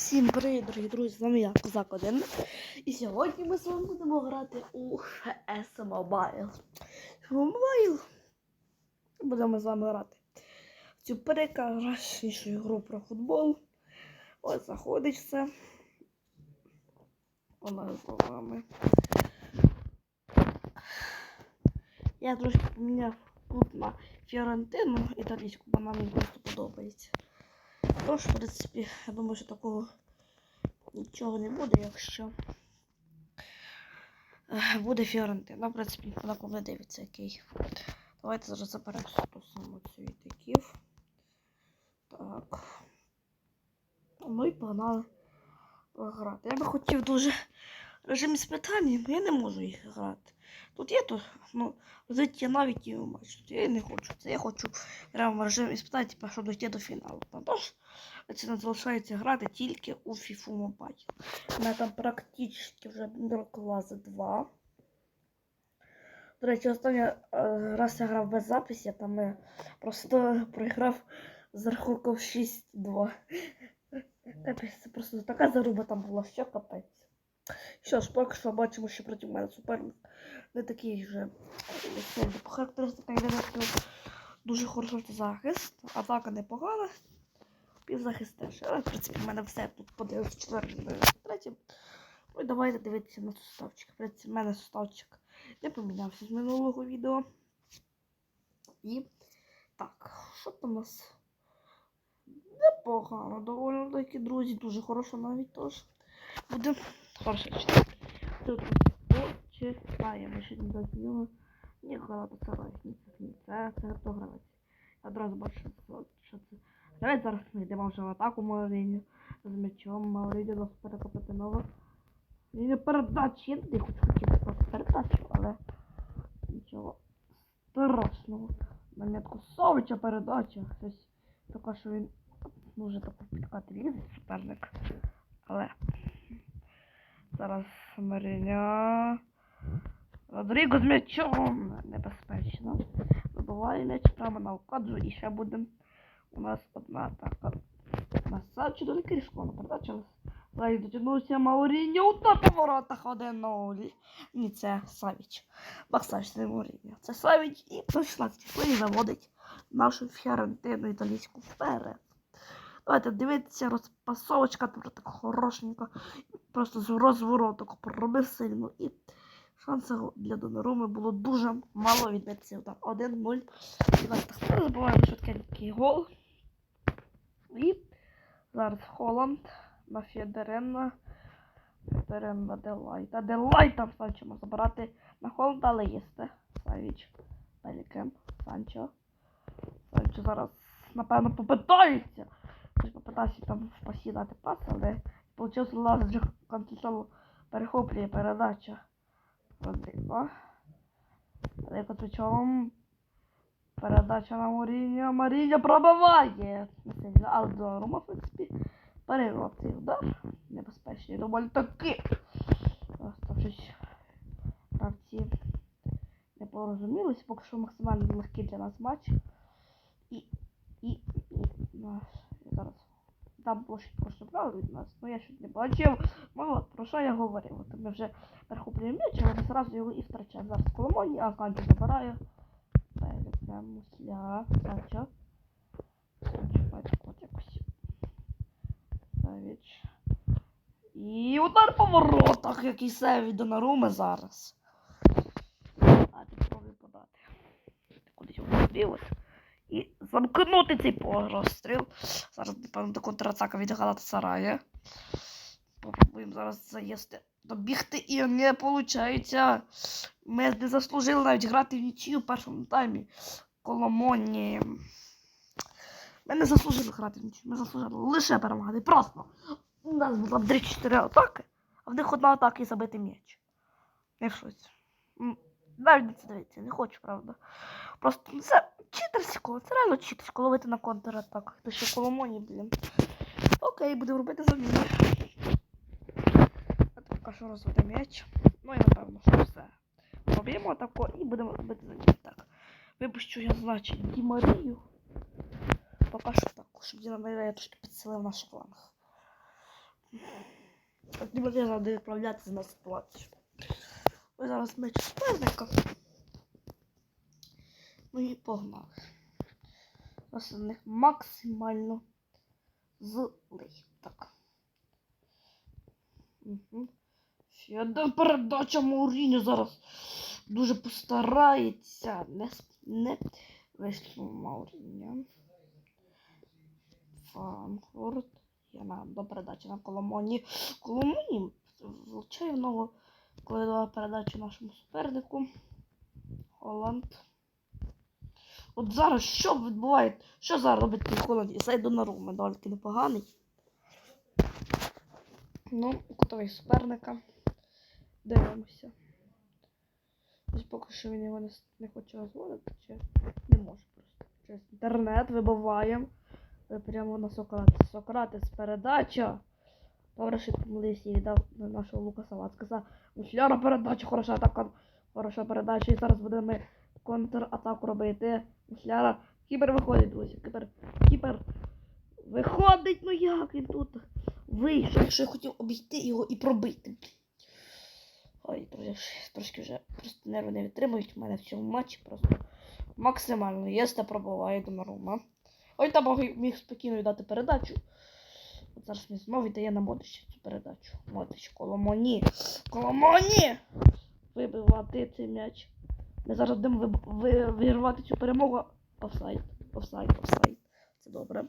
Всім привіт, дорогі друзі! З вами я, Козак 1. І сьогодні ми з вами будемо грати у PS Mobile. Mobile. Будемо з вами грати в цю прекраснішу гру про футбол. Ось заходить все. Вона з вами. Я трошки поміняв тут на Фіорентину італійську, вона мені просто подобається. Тож, в принципі, я думаю, що такого нічого не буде, якщо е, буде Фіорентина. В принципі, вона коли дивиться який. Давайте зараз заберемо ту саму цю ітиків. Так. Ну і погнали грати. Я би хотів дуже режим з питанням, я не можу їх грати. Тут є то, ну, я навіть і матч. Тут я не хочу. Це я хочу прямо в режим іспитань, типу, щоб дійти до фіналу. Тож, це не залишається грати тільки у FIFA Mobile. У мене там практично вже клас 2. До речі, останній е, раз я грав без записі, я там е, просто програв з рахунком 6-2. Капець, Це просто така заруба там була, що капець. Що ж, поки що бачимо, що проти мене суперник не такий вже. По характеристикам дуже хороший захист, атака непогана, півзахист теж. Але, в принципі, в мене все тут подивився четвертим, третім. Ну і давайте дивитися на суставчик. В принципі, в мене суставчик не помінявся з минулого відео. І так, що там у нас? Непогано, доволі такі друзі, дуже хорошо навіть теж. Буде хорошо. Тут почитаємо, що не зрозуміло. Ні, Галатасарай, ні, це ні, це, це гравець. Одразу бачу, що, це. Гравець зараз ми йдемо вже в атаку Мауріню. З м'ячом Мауріню нас перекопити ново. І не передачі, я не хочу просто передачу, але нічого страшного. На метку Совича передача. Щось така, що він може таку підкати лізе суперник. Але зараз Мариня. Родріго з м'ячом. Небезпечно. Вибиває м'яч прямо на вкаджу і ще буде у нас одна атака. Масачу до Крішкона. Передача. Зараз дотягнувся Мауріньо. Удар по воротах 1-0. Ні, це Савіч. Баксаж це Мауріньо. Це Савіч і 16 хвилі заводить нашу Фіорентину італійську вперед. Давайте дивитися, розпасовочка тут так хорошенько. Просто з розвороток проробив сильно. І шансів для Доноруми було дуже мало відбитися удар. 1-0. Давайте так забуваємо швидкенький гол. І зараз Холланд на Федерена. Федерена Делайта. Делайта Санчо може забирати на Холланда, але їсти. Савіч. Белікем. Санчо. Санчо зараз, напевно, попитається. Хтось попитався там в дати пас, але получився лаз вже контролю перехоплює передача. Родріго. Далеко причому передача на Моріньо. Маріньо пробиває. Але до Рома, в принципі, перервав цей удар. Небезпечний, доволі таки. Щось гравці не порозумілися. Поки що максимально легкий для нас матч. І, і, і наш зараз. Там щось просто правило від нас, ну я щось не бачив. Ну от, про що я говорив? От ми вже перехоплюємо м'яч, але зразу його і втрачаємо. Зараз Коломоні, а Канчо забирає. Перейдемо мусля. Санчо. Санчо, бачу, от якось. Савіч. І удар по воротах, який сейв до Наруми зараз. А тут спробую подати. Кудись обстрілось. І замкнути цей розстріл. Зараз, напевно, контратака від Галатасарая. Попробуємо зараз заїсти. Добігти і не виходить. Ми не заслужили навіть грати в нічию в першому таймі. Коломоні. Ми не заслужили грати в нічию. Ми заслужили лише перемагати. Просто. У нас було 3-4 атаки, а в них одна атака і забити м'яч. Не в. М, Навіть не це дивиться, не хочу, правда. Просто це читерсько, це реально читерсько ловити на контратаках. Та ще коломоні, блін. Окей, будемо робити заміни. А поки що розвити м'яч. Ну і напевно, що все. Проб'ємо тако і будемо робити заміни. Так. Випущу я, значить, Ді Марію. Поки що так, щоб Ді Марія трошки підсилив наш фланг. От не можна завжди відправлятися на ситуацію. Ось зараз меч суперника. Ну і погнали. Ось на них максимально злий. Так. Угу. Ще одна передача Мауріню зараз дуже постарається. Не, не вийшло Мауріння. Франкфурт. Я на до передачі на Коломоні. Коломоні влучає коли дала передачу нашому супернику. Холланд. От зараз що відбувається? Що зараз робить той Холланд? І зайду на руми, доволі непоганий. Ну, кутовий суперника. Дивимося. Ось поки що він його не, не хоче розводити, чи не може просто. Через інтернет вибиваємо. Е, Прямо на Сократис. Сократис передача. Добре, що помилився і віддав на нашого Лукаса Вацкаса. Мушляра передача, хороша атака. Хороша передача. І зараз будемо контратаку робити. Мушляра. Кіпер виходить, друзі. Кіпер. Кіпер. Виходить, ну як він тут вийшов, що я хотів обійти його і пробити. Ой, друзі, трошки вже просто нерви не відтримують в мене в цьому матчі просто максимально. Єсте пробуває Донарума. Ой, там міг спокійно віддати передачу. От зараз він знову віддає на Модича цю передачу. Модич, Коломоні. Коломоні! Вибивати цей м'яч. Ми зараз будемо вирвати цю перемогу. Офсайд, офсайд, офсайд. Це добре.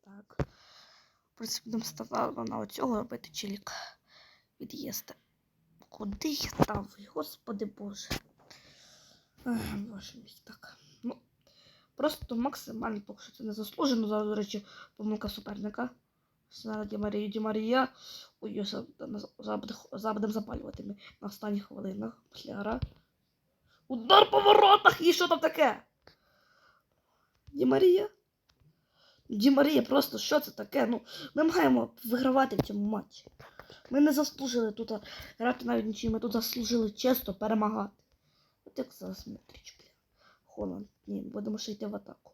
Так. Принципі, будемо ставати на оцього робити чилік. Від'їсти. Куди я там? Господи Боже. Боже мій, так. Ну, просто максимально поки що це не заслужено. Зараз, до речі, помилка суперника. Ді Марія, Ді Марія. Ой, зараз будемо запалювати на останніх хвилинах. Пляра. Удар по воротах! І що там таке? Ді Марія? Ді Марія, просто що це таке? Ну, ми маємо вигравати в цьому матчі. Ми не заслужили тут грати навіть нічим, ми тут заслужили чесно перемагати. От як зараз Митрич, бля. Холланд. Ні, будемо ще йти в атаку.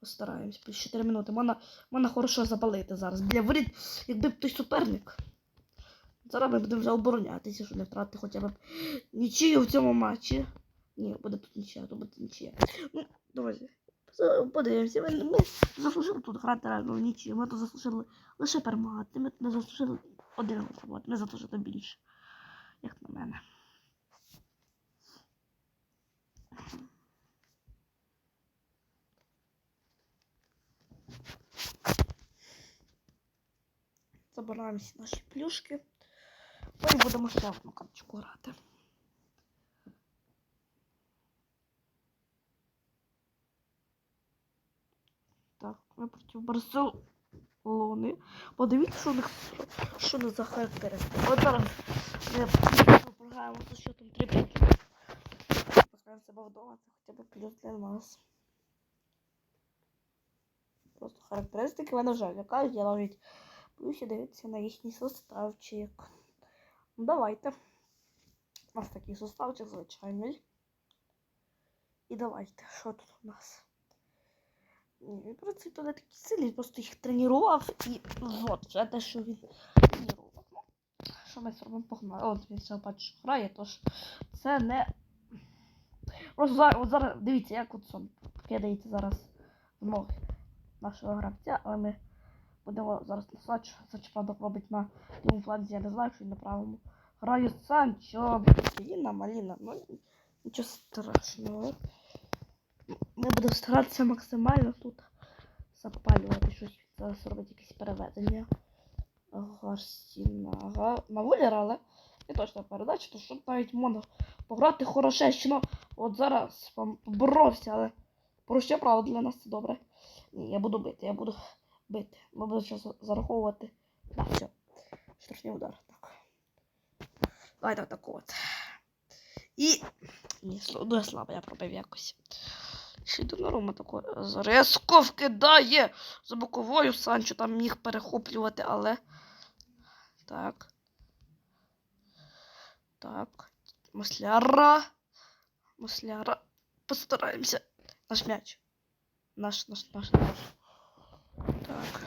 Постараємось. Плюс 4 минути. Можна, можна хорошо запалити зараз. Бля, воріт, якби той суперник. Зараз ми будемо вже оборонятися, щоб не втратити хоча б нічию в цьому матчі. Ні, буде тут нічия, тут буде нічия. Ну, друзі, подивимося. Ми, ми заслужили тут грати реально нічию. Ми тут заслужили лише перемагати. Ми тут не заслужили один витримати. Ми заслужили більше. Як на мене. Забираємо всі наші плюшки. Ну будемо ще одну карточку грати. Так, ми Барселони. Подивіться, що у що не за характеристики. От зараз ми програємо з счетом 3-5. Пускаємо себе вдома, хоча б плюс для нас. Просто характеристики мене вже лякають, я навіть боюся дивитися на їхній составчик. Ну, давайте. У нас такий составчик звичайний. І давайте, що тут у нас? Він, принципі, не такий сильний, просто їх тренував і от вже те, що він тренував. Ну, що ми зробимо погнали? От він все бачиш, що грає, тож це не. Просто зараз, от зараз дивіться, як от сон кидається зараз в ноги нашого гравця, але ми будемо зараз на Сач. Сач робить на лівому фланзі, я не знаю, що він на правому. Граю Санчо, Маліна, Маліна, ну нічого страшного. Ми будемо старатися максимально тут запалювати щось. Зараз робити якісь переведення. Гарсінага. На вулір, але не точно передача, то що навіть можна пограти хорошечно. От зараз поборовся, але проще право для нас це добре. Ні, я буду бити, я буду бити. Ми будемо зараз зараховувати. Так, все. Штрафний удар. Так. Давайте отак от. І. Ні, дуже слабо я пробив якось. Ще й до норма тако резко вкидає за боковою. Санчо там міг перехоплювати, але. Так. Так. Масляра. Масляра. Постараємося. Наш м'яч. Наш, наш, наш, наш. Так.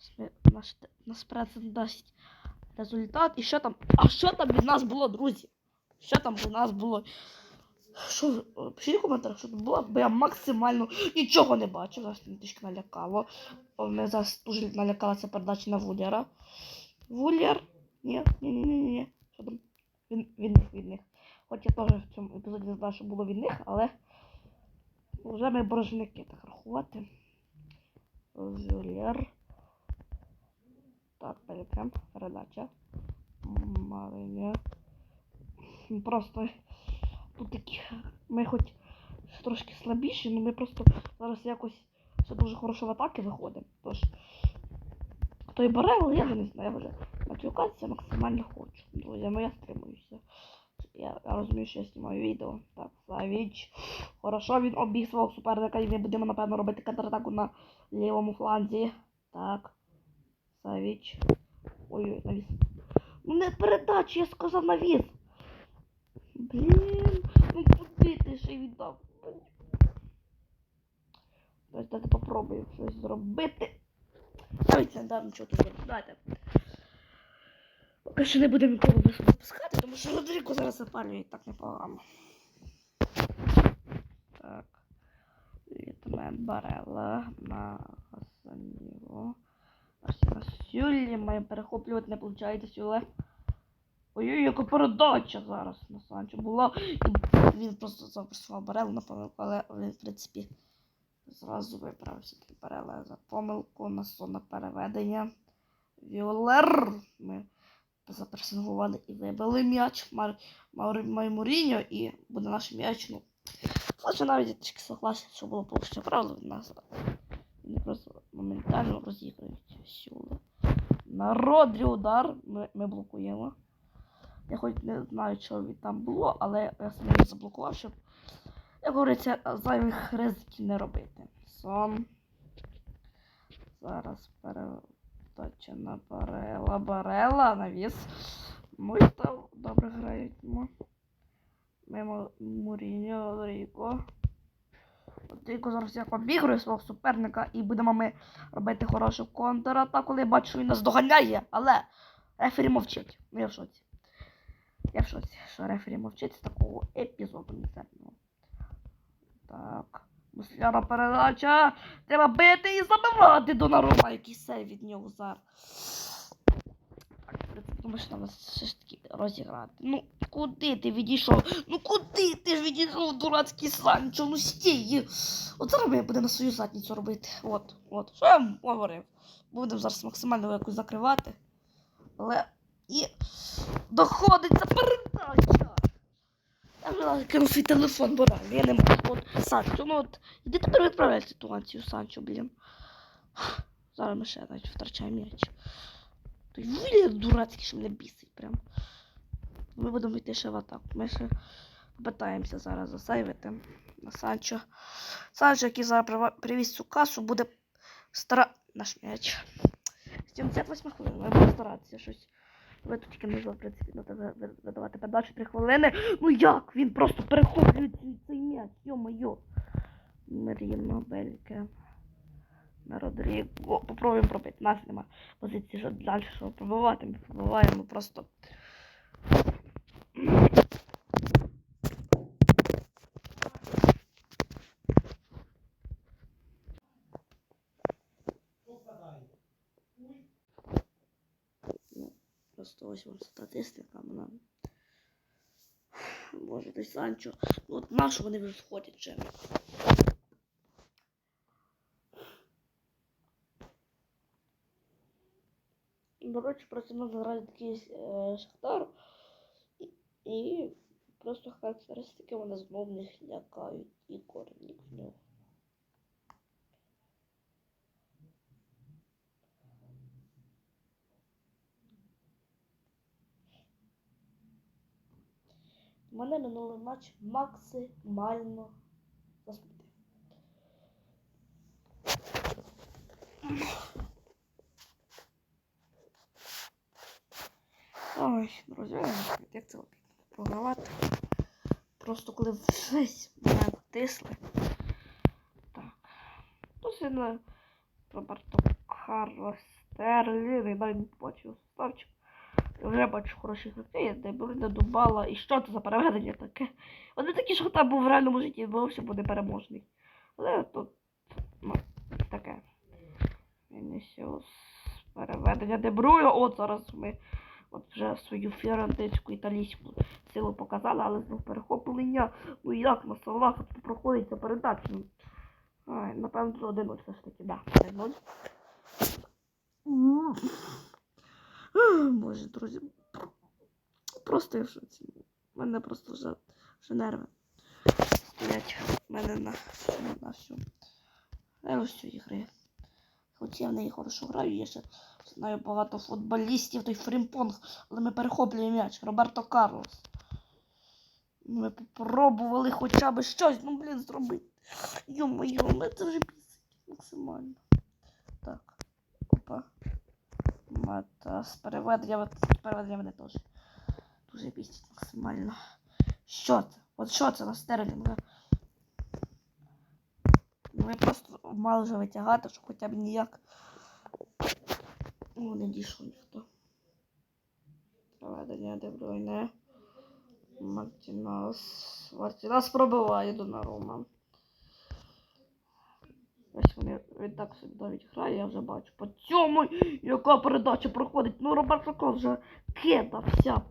Сме- Наш, наш прецедент дасть результат. І що там? А що там від нас було, друзі? Що там у нас було? Що, е, пишіть в коментарях, що було, бо я максимально нічого не бачу. Зараз мене трішки налякало. Мене зараз дуже налякала ця передача на Вулєра. Вулєр? Ні, ні, ні, ні, ні. Що там? Від них, від них. Хоч я теж в цьому епізоді не знаю, що було від них, але вже ми боржники так рахувати. Вулєр. Так, перейдемо. Передача. Мариня. Просто такі. Ми хоч трошки слабіші, але ми просто зараз якось все дуже хорошо в атаки виходимо. Тож. Хто і бере, але я вже не знаю, я вже матюкатися максимально хочу. Друзі, ну я стримуюся. Я, я розумію, що я знімаю відео. Так, Савіч. Хорошо, він обіг свого суперника і ми будемо, напевно, робити контратаку на лівому фланзі. Так. Савіч. Ой-ой, навіс. Ну не передача, я сказав навіс. Блін, ну куди ти віддав? Давайте попробую щось зробити. Не дам нічого тут. Давайте. Поки що не будемо нікого випускати, тому що Родріко зараз запалює так непогано. Так. Вітмен Барела на на Сюлі має перехоплювати, не виходить Сюле. Ой-ой, яка передача зараз на Санчо була. І він просто запресував Барелу на помилку, але він, в принципі, зразу виправився такий Барела за помилку на сонне переведення. Віолер. Ми запресингували і вибили м'яч. Маймуріньо і буде наш м'яч. Ну, Хоча навіть я трішки согласен, що було повще правило від нас. Вони просто моментально розіграють сюди. На удар ми, ми блокуємо. Я хоч не знаю, що там було, але я себе не заблокував, щоб, як говориться, зайвих ризиків не робити. Сон. Зараз передача на Барела. Барела, навіс. Мой там добре грають. Мимо Муріньо, Ріко. Ріко зараз як обігрує свого суперника і будемо ми робити хорошу контратаку, коли я бачу, він нас доганяє, але рефері мовчить. Ну я в шоці. Я в шоці, що рефері мовчить з такого епізоду мізерного. Так. Мусляна передача. Треба бити і забивати до Нарума, який сейв від нього зараз. Тому що нам все ж таки розіграти. Ну, куди ти відійшов? Ну куди ти ж відійшов, дурацький Санчо? Ну стій. От зараз ми будемо свою задницю робити. От, от. Що я вам говорив? Будемо зараз максимально якось закривати. Але і доходить ця передача. Я кинув свій телефон, бо реально, я не можу. От, Санчо, ну от, іди тепер відправляй ситуацію, Санчо, блін. Зараз ми ще навіть втрачаємо м'яч. Той виліт дурацький, що мене бісить прям. Ми будемо йти ще в атаку. Ми ще попитаємося зараз засейвити на Санчо. Санчо, який зараз привіз цю касу, буде стара... наш м'яч. 78 хвилин, ми будемо старатися щось. Ви тут тільки можна, в принципі, видавати передачу 3 хвилини. Ну як? Він просто перехоплює цей- м'яч, йо-моє. Меріно, Бельке. На Родріго. Попробуємо пробити. Нас нема позиції, що далі що пробивати. Ми пробуваємо просто. Ну, просто ось вам статистика вона. Боже, той Санчо. Ну от на що вони вже? До речі, просто можна грати такий е, Шахтар. І, і просто характеристики вони знов не лякають і корні в нього. Мене минулий матч максимально засмутив. Ой, друзі, як це програвати. Просто коли весь мене тисли. Так. Ну, сильно про Барток. Карлос Стерлін, не побачив ставчик. Вже бачу хороші гравці, де Брунда Дубала. І що це за переведення таке? Вони такі, що там був в реальному житті, вовсе буде переможний. Але тут ну, таке. Вінісіус. Переведення Дебруя. От зараз ми от вже свою фіорентинську італійську силу показали, але знов перехоплення. Ну як на салах проходить ця передача? Ай, напевно, тут один все ж таки, да, Боже, друзі. Просто я в шоці. У мене просто вже, вже нерви стоять в мене на, на всю. Я ось цієї гри. Хоч я в неї хорошо граю, я ще знаю багато футболістів, той фрімпонг, але ми перехоплюємо м'яч. Роберто Карлос. Ми попробували хоча б щось, ну блін, зробити. Йо-моє, мене це вже бісить максимально. Так. Опа. З переведення, переведення мене теж дуже бісить максимально. Що це? От що це на стерлінга? Ну я просто мали вже витягати, щоб хоча б ніяк. О, не дійшов ніхто. Проведення Дебройне. Мартінас. Мартінас пробиває Донарума. Ось вони він так собі навіть грає, я вже бачу. По цьому, яка передача проходить. Ну, Роберт Шаков вже кидався.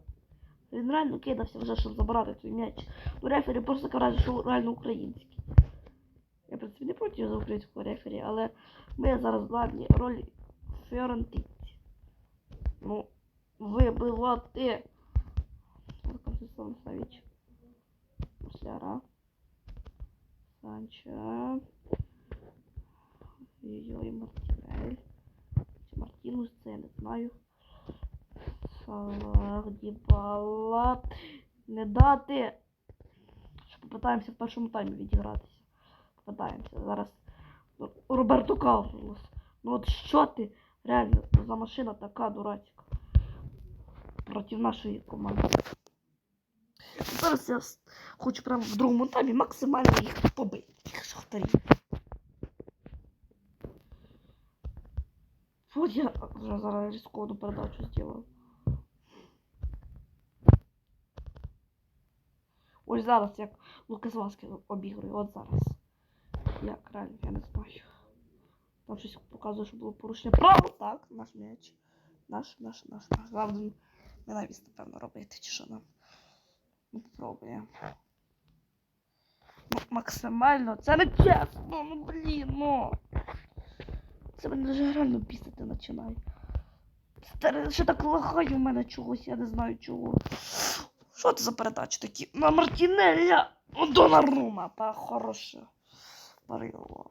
Він реально кидався вже, щоб забрати цей м'яч. Ну, рефері просто каже, що реально український. Я, в принципі, не проти за українського рефері, але ми зараз в главній ролі Фіорентинці. Ну, вибивати. Сан Савіч. Мусляра. Санчо. Ой, Мартінель. Чи це я не знаю. Салах, Дібала. Не дати. Що попитаємося в першому таймі відігратися. Попитаємося. Зараз Роберто Карлос. Ну от що ти реально за машина така дурацька. Проти нашої команди. Зараз я хочу прямо в другому таймі максимально їх побити. Шахтарів. От я зараз рисковану передачу зробив. Ось зараз як Лукас Васкес обігрує, от зараз. Як реально, я не знаю. Там щось показує, що було порушення права. Так, наш м'яч. Наш, наш, наш, наш. Главное, ненависть, напевно, робити, чи що нам. Ну, попробуємо. Максимально. Це не чесно, ну блін, ну. Це мене вже реально бісити починає. Старе, ще так лагає в мене чогось, я не знаю чого. Що це за передачі такі? На Мартінеля! Донарума, па хороше. Парило.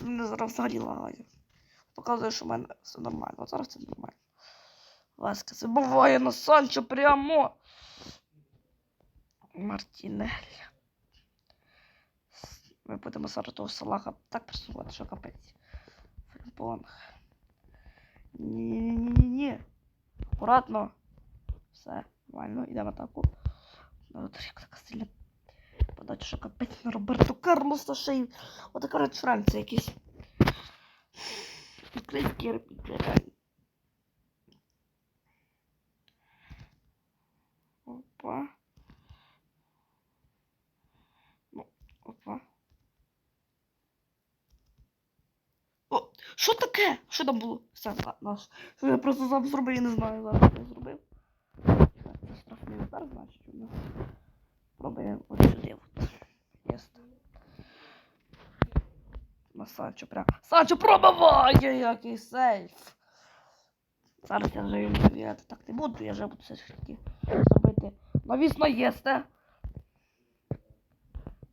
Мене зараз взагалі лагає. Показує, що в мене все нормально. От зараз це нормально. Ласка, це буває на Санчо прямо. Мартінель. Ми будемо зараз того салаха так пресувати, що капець. Фрімпонг. Ні-ні-ні-ні. Акуратно. Все, нормально, йдемо атаку. От як така сильна подача, що капець на Роберто Карлоса ще й. От коротше, Франція якийсь. Український реально. Опа. Ну, опа. О, що таке? Що там було? Все. Що я просто сам зробив, я не знаю, зараз я зробив. Це штрафний удар, значить, у нас. Пробуємо от сюди. От. На Санчо прям. Санчо пробиває, який сейф. Зараз я вже їм довіряти так не буду, я вже буду все ж таки зробити. Навісно, єсте.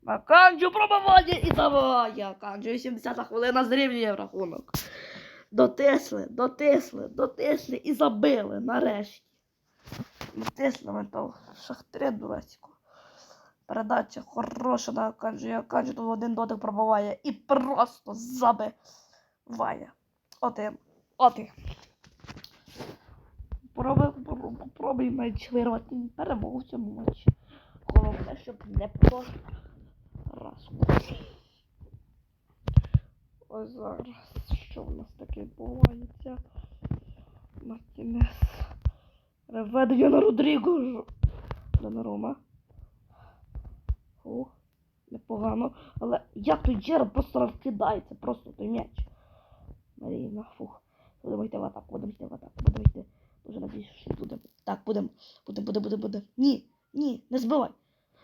На Канджу пробиває і забиває. Канджу 80 хвилина зрівнює рахунок. Дотисли, дотисли, дотисли і забили нарешті. Дотисли того шахтаря дурацьку. Передача хороша на Канджу. Я Канджу тут один дотик пробиває і просто забиває. Один. Один. Меч вирвати перемогу цьому матчі. Головне, щоб не просто. Ось зараз. Що у нас таке відбувається? Мартінес. Реведення на Родріго. Донарума. Фу, непогано. Але як той Джерард просто розкидається, просто той м'яч. Маріна, фух. Будемо йти в атаку, будемо йти в атаку, будемо йти. Дуже надіюсь, що буде. Так, будемо. Буде, буде, буде, буде. Ні, ні, не збивай.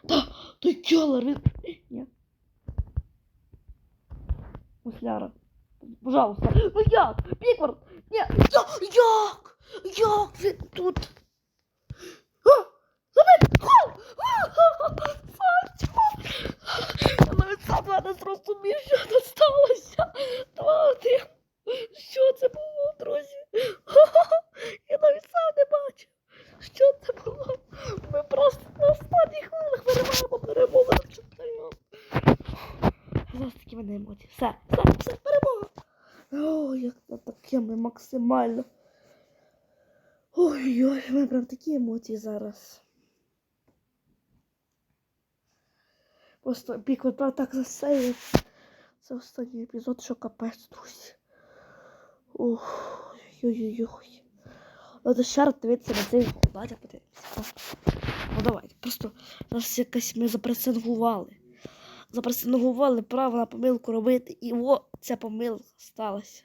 Та, той келер, він. Ні. Мусляра. Пожалуйста. Ну як? Піквард! Ні! Як? Як він тут? Я навіть сам не зрозумів, що тут сталося. Два-один. Що це було, друзі? Я навіть сам не бачив. Що це було? Ми просто на останніх хвилинах вириваємо перемогу. Зараз такі мене емоції. Все, все, все, перемога. Ой, як це таке ми максимально. Ой-ой, в мене прям такі емоції зараз. Просто пік прям так засеяв. Це останній епізод, що капець, друзі. Ой-ой-ой. Надо ще раз дивитися на цей. Давайте подивимося. Ну давайте. Просто зараз якось ми запресингували. Запресингували право на помилку робити. І о, ця помилка сталася.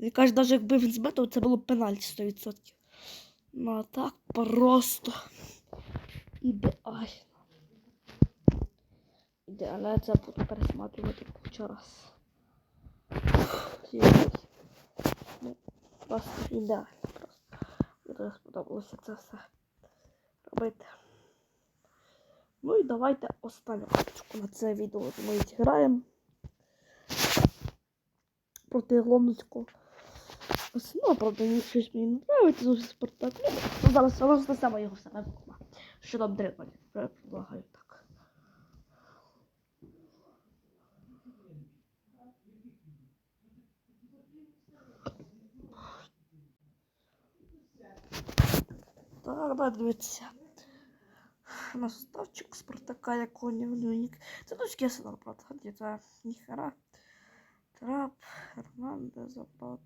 Він каже, навіть якби він збив, це було б пенальті 100%. Ну а так просто ідеально. Ідеально, я це буду пересматривати кучу раз. Ну, просто ідеально. Просто. Мені сподобалося це все робити. Ну і давайте останню карточку на це відео ми зіграємо. Проти Лондонського. Ось, Ну, правда, мені щось мені не подобається зовсім Спартак. Ну, зараз воно знесемо його все на. Що там дрибані? Предлагаю так. Так, дивіться. Наставчик Спартака, як у нього нік. Це дочки Арсенал, правда, це ніхера. Трап, Хернандес, Запад.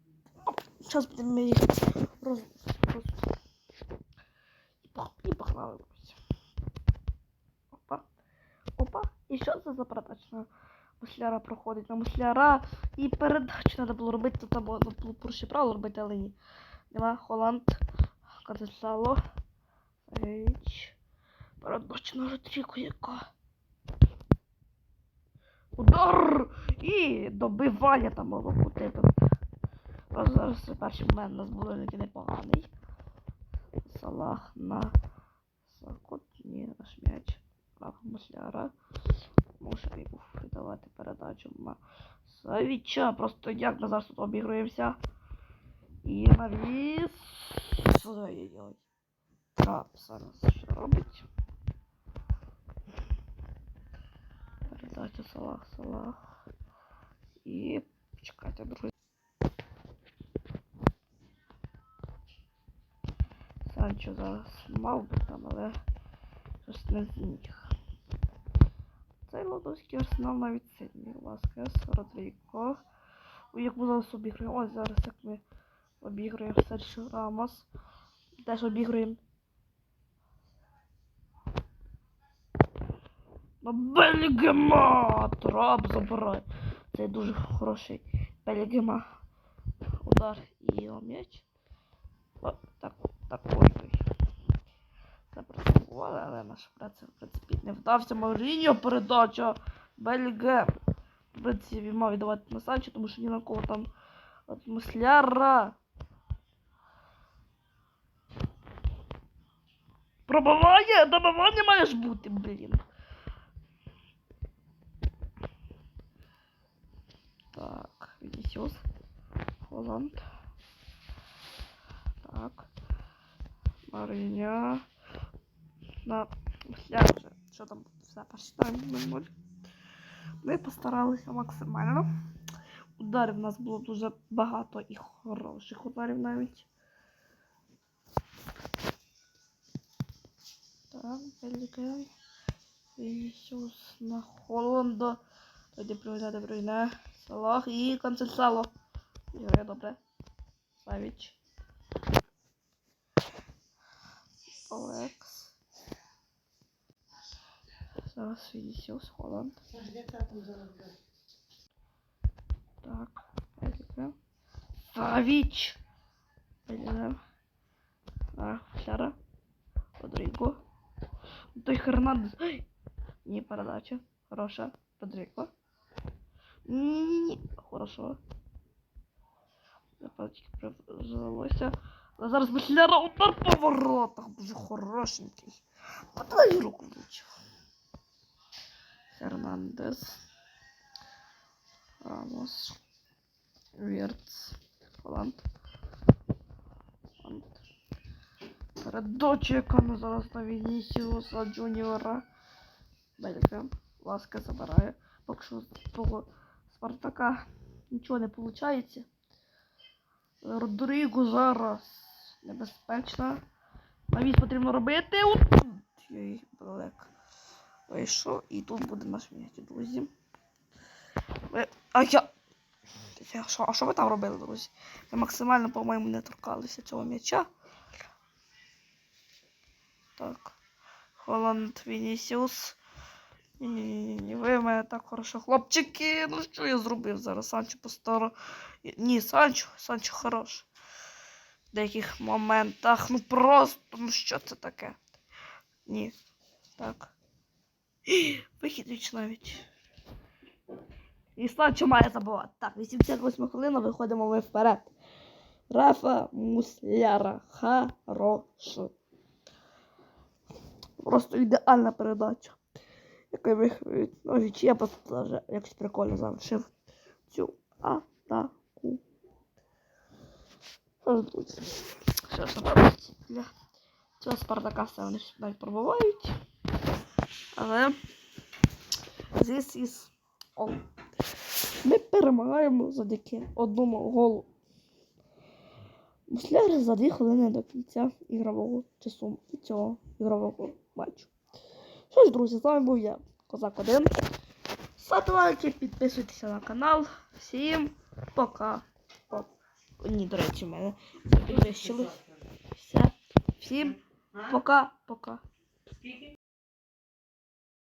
Їх роз... роз... І пох- І погнали. Опа. Опа. І що це за передача мусляра проходить? На мусляра і передачу треба було робити, то там було було порушення правил робити, але ні. Нема Холланд, Казесало, Річ. Передача на Родріку яка. Удар! І добивання там могло бути. Просто зараз перший момент у нас було який непоганий. Салах на Сакот, ні, наш м'яч. Прав мусляра. Може і був видавати передачу на Савіча. Просто як ми зараз тут обігруємося. І навіс. Ой-ой-ой. Трап зараз що робить? Передача Салах, Салах. І чекайте, друзі. Санчо зараз мав би там, але щось не зміг. Цей лодовський арсенал навіть сильний. Васкес, Родріко. Ой, як ми зараз обіграємо. Ось зараз як ми обіграємо Сершо Рамос. Теж обіграємо. На Белігема! Трап забирай. Це дуже хороший Белігема. Удар і м'яч. Так, так ой. Це працювали, але наш праця, в принципі, не вдався. Маріньо передача. Белігем. В принципі, мав віддавати на Санчо, тому що ні на кого там от мусляра. Пробивання, добивання маєш бути, блін. Так, Вінісіус. Холланд. Так. Мариня. На. Вже. Що там? Все, почитаємо 0-0. Ми постаралися максимально. Ударів у нас було дуже багато і хороших ударів навіть. Так, Белігем. Вінісіус на Холланда. Тоді прийняти прийне. Салах і Концельсало. Іграє добре. Савіч. Олекс. Зараз Вінісіус, Холланд. Так, Едіка. Савіч. Едіка. А, Фляра. Родріго. Той Хернандес. Ай! Ні, передача. Хороша. Родріго. Ні, хорошо. Запальчик привелося. Але зараз Мисляра удар по воротах. Дуже хорошенький. Подай руку влучив. Фернандес. Рамос. Вірц. Холланд. Холланд. Передача, яка на зараз на Вінісіуса Джуніора. Белікам. Ласка забирає. Поки що з того Спартака нічого не виходить. Родріго зараз небезпечно. Навіть потрібно робити. Ой, далеко. Вийшов. І тут буде наш м'яч, друзі. А я. А що ви там робили, друзі? Ви максимально, по-моєму, не торкалися цього м'яча. Так. Холланд Вінісіус. Ні-ні-ні, ви мене так хорошо. Хлопчики, ну що я зробив зараз? Санчо постаро. Ні, Санчо, Санчо хорош. В деяких моментах. Ну просто, ну що це таке? Ні. Так. Вихід навіть. І Санчо має забувати. Так, 88 хвилина, виходимо ми вперед. Рафа Мусляра. Хорошо. Просто ідеальна передача. Який вихід. Ну, я просто даже якось прикольно завершив цю атаку. Що ж, для цього Спартака все вони навіть пробувають. Але this is all. Ми перемагаємо завдяки одному голу. Мусляри за дві хвилини до кінця ігрового часу і цього ігрового матчу. Що ж, друзі, з вами був я, Козак 1. Ставте лайки, підписуйтеся на канал. Всім пока. О, ні, до речі, в мене підвищили. Всім пока-пока.